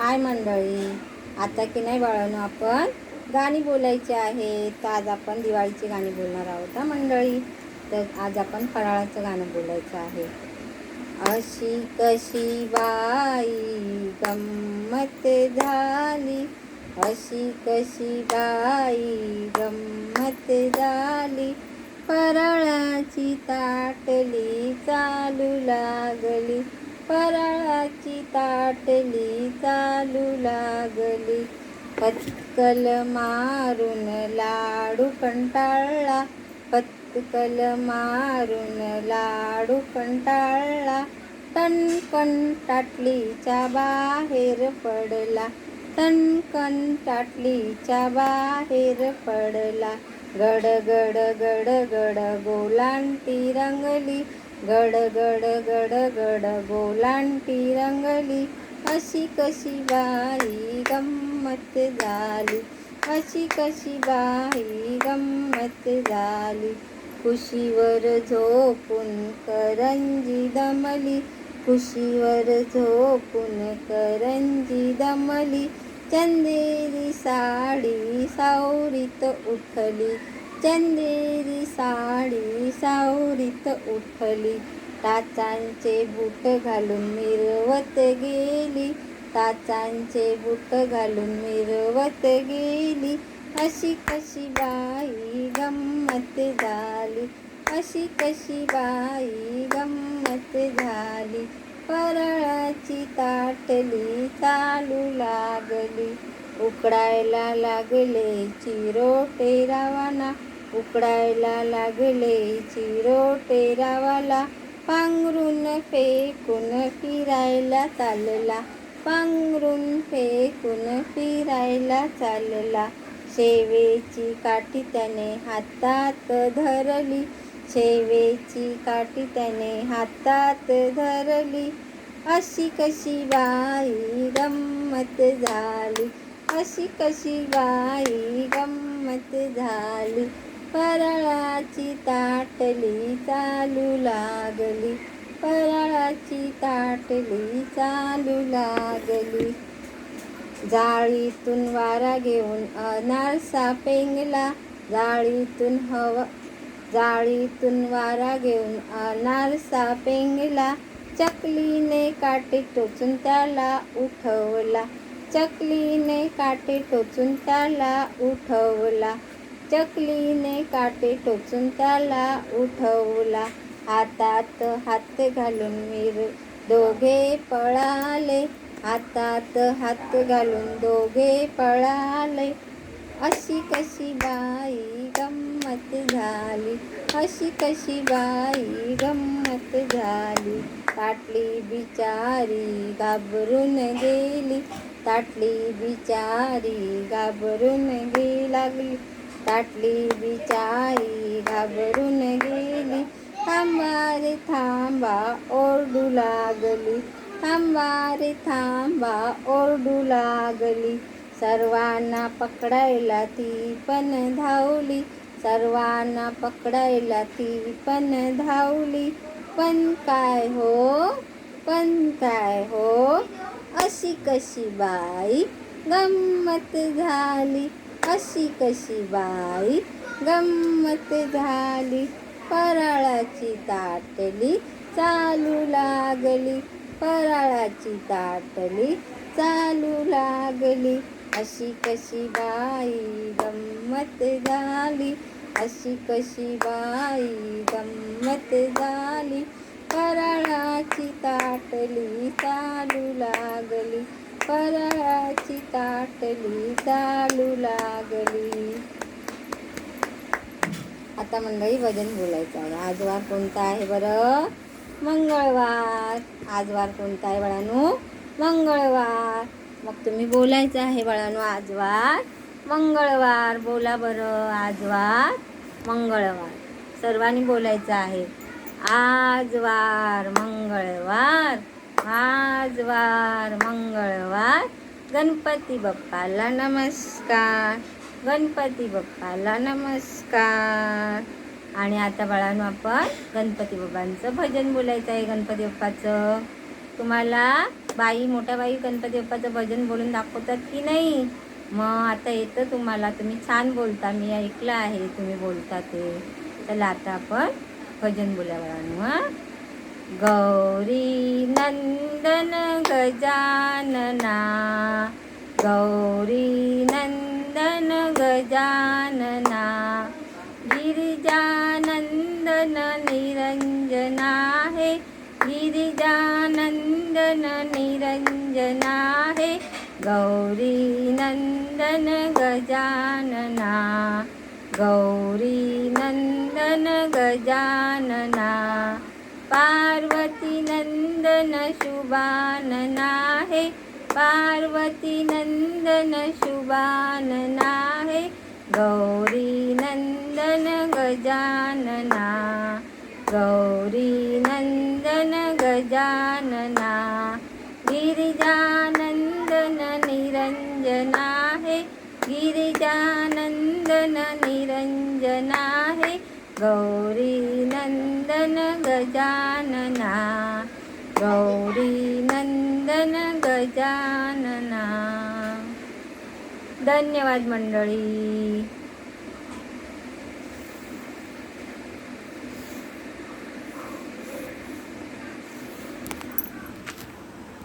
हाय मंडळी. आता की नाही बाळांनो आपण गाणी बोलायची आहेत तर आज आपण दिवाळीची गाणी बोलणार आहोत हा मंडळी? तर आज आपण फराळाचं गाणं बोलायचं आहे. अशी कशी बाई गंमत झाली? अशी कशी बाई गंमत झाली? फराळाची ताटली चालू लागली. फराळाची ताटली चालू लागली. पत्कल मारून लाडू कंटाळला. पत्कल मारून लाडू कंटाळला. तणकण ताटलीच्या बाहेर पडला. तणकण ताटलीच्या बाहेर पडला. गड गड गड गड गोलांटी रंगली. गड गड गड गड गोलांटी रंगली. अशी कशी बाई गंमत झाली. अशी कशी बाई गंमत झाली. खुशीवर झोपून करंजी दमली. खुशीवर झोपून करंजी दमली. चंदेरी साडी सावरीत उठली. चंदेरी साडी सावरीत उठली. टाचांचे बूट घालून मिरवत गेली. टाचांचे बूट घालून मिरवत गेली. अशी कशी बाई गंमत झाली? अशी कशी बाई गंमत झाली? परळाची ताटली चालू लागली. उकडायला लागले चिरोटे रावाला. उकडायला लागले चिरोटे रावाला. पांघरून फेकून फिरायला चालला. पांघरून फेकून फिरायला चालला. शेवेची काठी त्याने हातात धरली. शेवेची काठी त्याने हातात धरली. अशी कशी बाई गंमत झाली. अशी कशी बाई गंमत झाली. परळाची ताटली चालू लागली. परळाची ताटली चालू लागली. जाळीतून वारा घेऊन अनारसा पेंगला. जाळीतून हवा जाळीतून वारा घेऊन अनारसा पेंगला. चकलीने काटे टोचून त्याला उठवला. चकलीने काटे टोचून त्याला उठवला. चकलीने काटे टोचून त्याला उठवला. हातात हात घालून मीर दोघे पळाले. हातात हात घालून दोघे पळाले. अशी कशी बाई गंमत झाली? अशी कशी बाई गंमत झाली? काटली बिचारी घाबरून गेली. ताटली बिचारी घाबरून गी लागली ताटली बिचारी घाबरून गेली. थांबा रे थांबा ओरडू लागली. थांबा रे थांबा ओरडू लागली. सर्वांना पकडायला ती पण धावली. सर्वांना पकडायला ती पण धावली. पण काय हो? पण काय हो? अशी कशी बाई गंमत झाली? अशी कशी बाई गंमत झाली? फराळाची ताटली चालू लागली. फराळाची ताटली चालू लागली. अशी कशी बाई गंमत झाली? अशी कशी बाई गंमत झाली? फराळाची ताटली चालू लागली. फराळाची ताटली चालू लागली. आता मंडळी भजन बोलायचं आहे. आज वार कोणता आहे बरं? मंगळवार. आज वार कोणता आहे बाळांनो? मंगळवार. मग तुम्ही बोलायचं आहे बाळांनो आज वार. मंगळवार. बोला बरं आज वार. मंगळवार. सर्वांनी बोलायचं आहे. आज वार मंगळवार आज वार मंगळवार. गणपती बाप्पाला नमस्कार गणपती बाप्पाला नमस्कार. आणि आता बाळांनो आपण गणपती बाप्पांचं भजन बोलायचं आहे गणपती बाप्पाचं. तुम्हाला बाई मोठ्या बाई गणपती बाप्पाचं भजन बोलून दाखवतात की नाही? मग आता येतं तुम्हाला. तुम्ही छान बोलता. मी ऐकलं आहे तुम्ही बोलता ते. चला आता आपण भजन बोला बाळांनो हां गौरी नंदन गजानना गौरी नंदन गजानना गिरिजानंदन निरंजना हे गिरिजानंदन निरंजना हे गौरी नंदन गजानना पार्वती नन्दन शुबानना हे पार्वती नन्दन शुबानना हे गौरि नन्दन गजानना। गौरि नन्दन गजानना। गिरिजानन्दन निरञ्जना हे। गिरिजानन्दन निरञ्जना गौरी नंदन गजानना गौरी नंदन गजानना धन्यवाद मंडळी।